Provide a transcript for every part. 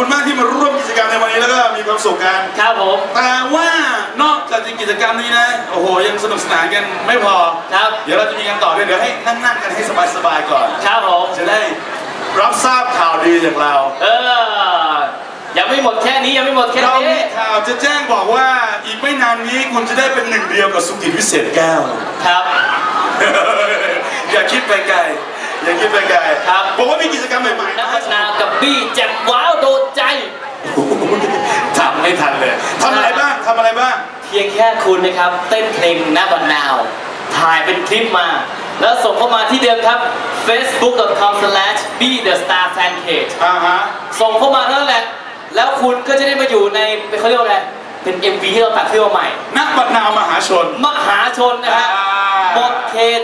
คุณมากที่มาร่วมกิจกรรมในวันนี้แล้วก็มีความสุขกัน ครับผม แต่ว่านอกจากกิจกรรมนี้นะ โอ้โห ยังสนุกสนานกันไม่พอ ครับ เดี๋ยวเราจะมีกันต่อด้วยเดี๋ยวให้นั่งๆกันให้สบายๆก่อน ครับผม จะได้รับทราบข่าวดีจากเรา เออ ยังไม่หมดแค่นี้ยังไม่หมดแค่เรานี้มีข่าวจะแจ้งบอกว่าอีกไม่นานนี้คุณจะได้เป็นหนึ่งเดียวกับสุกิจวิเศษแก้ว ครับ อย่าคิดไปไกล อย่าคิดไปไกลครับผมว่ามีกิจกรรมใหม่ๆนันะกพัฒนากับบี้เจ็บว้าวโดนใจทำไม่ทันเลยทำอะไรบ้างทำอะไรบ้าง เพียงแค่คุณนะครับ เต้นเพลงหน้าบันนาว ถ่ายเป็นคลิปมา แล้วส่งเข้ามาที่เดิมครับ facebook.com/be-the-star-fan-page อ่าฮะส่งเข้ามาเท่านั้นแหละ แล้วคุณก็จะได้มาอยู่ในเขาเรียกว่าอะไร เป็น MV ที่เราตัดขึ้นมาใหม่ นักบัตรนาวมหาชน มหาชนนะฮะอ่าหมดเขต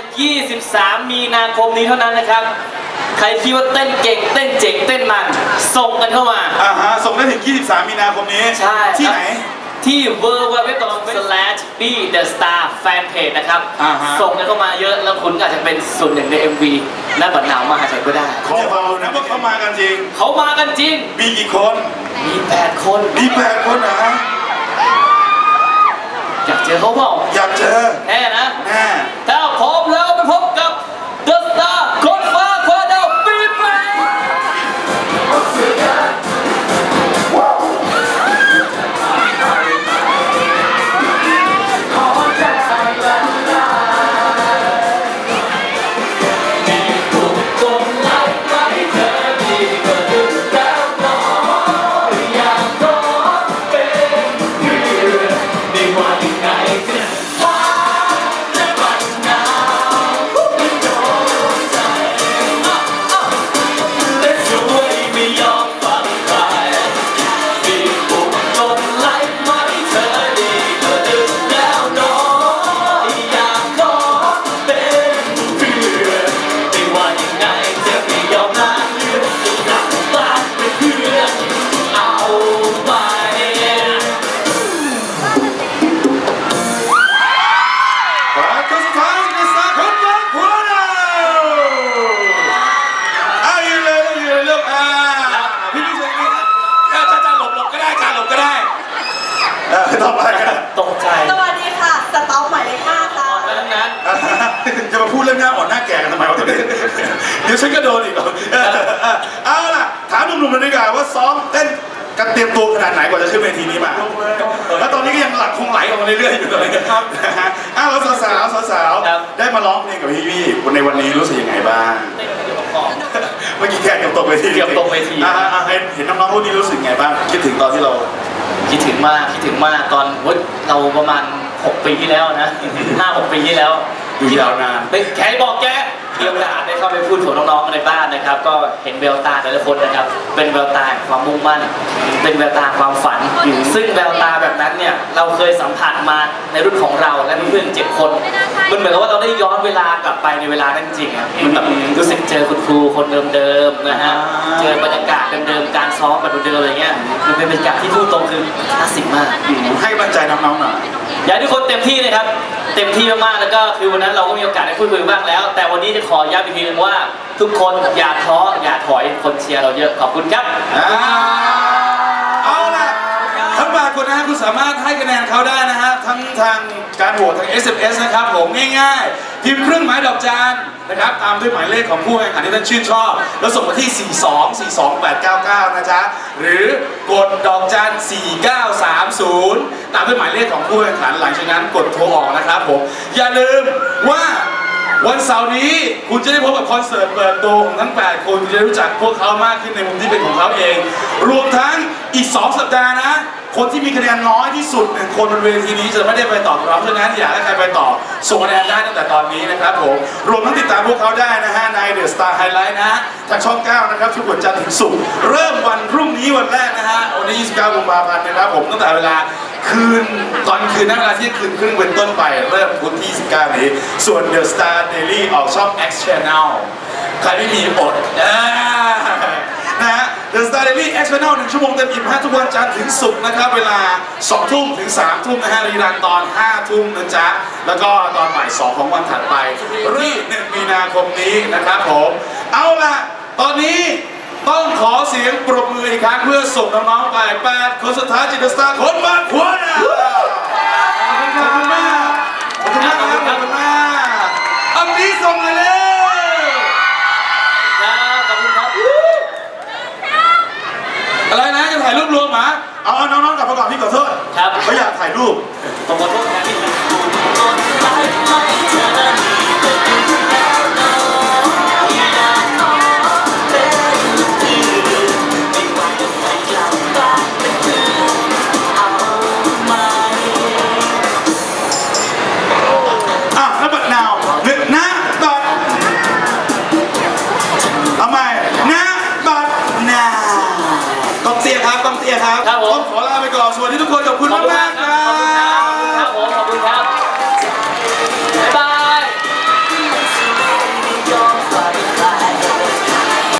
23 มีนาคมนี้เท่านั้นนะครับ ใครคิดว่าเต้นเก่ง เต้นเจ๋ง เต้นมัน ส่งกันเข้ามา อ่าฮะ ส่งได้ถึง 23 มีนาคมนี้ ใช่ ที่ไหน ที่ w w w b the star fanpage นะครับอ่าฮะส่งกันเข้ามาเยอะแล้วคุณก็อาจจะเป็นส่วนหนึ่งใน MV หน้าบัตรหนาวมหาชนก็ได้ ขอเบานะว่าเขามากันจริง เขามากันจริง มีกี่คน มี 8 คน มีแปดคนนะ ฮะอยา ต่อไปกันตกใจสวัสดีค่ะ สต็อกหมายเลขห้าค่ะทั้งนั้นอ่าจะมาพูดเรื่องหน้าอ่อนหน้าแก่กันทำไมวะตอนนี้เดี๋ยวฉันก็โดนอีกเหรอเออเออเอาล่ะ ถามหนุ่มๆเลยดีกว่าว่าซ้อมเต้นกันเตรียมตัวขนาดไหนกว่าจะขึ้นเวทีนี้มา แล้วตอนนี้ก็ยังหลักคงไหลออกมาเรื่อยๆอยู่ตอนนี้ครับนะฮะอ้าวแล้วสาวๆสาวๆได้มาร้องเพลงกับพี่พี่ๆในวันนี้รู้สึกยังไงบ้างเต้นกันอยู่กับกองเมื่อกี้แกเกือบตกเวทีเกือบตกเวที อ่าอ่าเห็นเห็นน้องๆรุ่นนี้รู้สึกไงบ้าง คิดถึงตอนที่เรา คิดถึงมากคิดถึงมากตอนเว้ยเราประมาณ 6 ปีที่แล้วนะ5 6 ปีที่แล้ว อยู่ยาวนานเป็นแกบอกแก มีโอกาสได้เข้าไปพูดกับน้องๆในบ้านนะครับ ก็เห็นแววตาแต่ละคนนะครับ เป็นแววตาแห่งความมุ่งมั่น เป็นแววตาความฝัน ซึ่งแววตาแบบนั้นเนี่ยเราเคยสัมผัสมาในรุ่นของเราและเพื่อนๆเจ็ดคนมันเหมือนกับว่าเราได้ย้อนเวลากลับไปในเวลานั้นจริงๆอะมันแบบรู้สึกเจอคุณครูคนเดิมๆนะฮะเจอบรรยากาศเดิมๆการซ้อมแบบเดิมๆอะไรเงี้ยมันเป็นบรรยากาศที่พูดตรงคือคลาสสิกมากให้กำลังใจน้องๆหน่อยอยากให้ทุกคนเต็มที่นะครับ เต็มที่มากๆแล้วก็คือวันนั้นเราก็มีโอกาสได้พูดคุยบ้างแล้ว แต่วันนี้จะขอย้ำอีกทีนึงว่า ทุกคนอย่าท้ออย่าถอยคนเชียร์เราเยอะขอบคุณครับเอาล่ะทั้งแปดคนนะฮะคุณสามารถให้คะแนนเขาได้นะฮะทั้งทางการโหวตทาง SMS นะครับผมง่ายๆพิมพ์เครื่องหมายดอกจาน นะครับตามด้วยหมายเลขของผู้แข่งขันที่ท่านชื่นชอบ แล้วส่งมาที่ 4242899 นะจ๊ะ หรือกดดอกจาน4930 ตามด้วยหมายเลขของผู้แข่งขันหลังจากนั้นกดโทรออกนะครับผม อย่าลืมว่า วันเสาร์นี้คุณจะได้พบกับคอนเสิร์ตเปิดตัวของทั้ง 8 คนคุณจะได้รู้จักพวกเขามากขึ้นในมุมที่เป็นของเขาเอง รวมทั้งอีก 2 สัปดาห์นะ คนที่มีคะแนนน้อยที่สุดหนึ่งคนบนเวทีนี้จะไม่ได้ไปต่อกับเราเพราะฉะนั้นอยากให้ใครไปต่อส่งคะแนนได้ตั้งแต่ตอนนี้นะครับผม รวมทั้งติดตามพวกเขาได้นะฮะใน The Star Highlight นะทางช่อง 9 นะครับทุกวันจันทร์ถึงศุกร์เริ่มวันพรุ่งนี้วันแรกนะฮะวันที่29กุมภาพันธ์นะครับผมตั้งแต่เวลา คืนตอนคืนนั่นเวลาที่คืนครึ่งเป็นต้นไป เริ่มพุธที่ 19 นี้ ส่วน The Star Daily ออกช่อง X Channel ใครไม่มีอดนะฮะ The Star Daily X Channel หนึ่งชั่วโมงเต็มอิ่มห้าทุกวันจันทร์ถึงศุกร์นะครับ เวลา 2 ทุ่มถึง 3 ทุ่มนะฮะรีรันตอน 5 ทุ่มนะจ๊ะ แล้วก็ตอนบ่าย 2 ของวันถัดไปที่1มีนาคมนี้นะครับผม เอาล่ะ ตอนนี้ ต้องขอเสียงปรบมืออีกครั้งเพื่อส่งน้องๆไปแปดคนสุดท้ายจิตรสตาร์คนบ้านขวานะขอบคุณมากขอบคุณมากครับขอบคุณมากอันนี้ส่งเลยเร็วครับขอบคุณครับอะไรนะจะถ่ายรูปรวมหมาเอาเอาน้องๆกลับมาก่อนพี่ขอโทษครับเขาอยากถ่ายรูปผมขอโทษแทนที่อ่ ผม ต้องขอลาไปก่อน สวัสดีทุกคน ขอบคุณมากๆครับ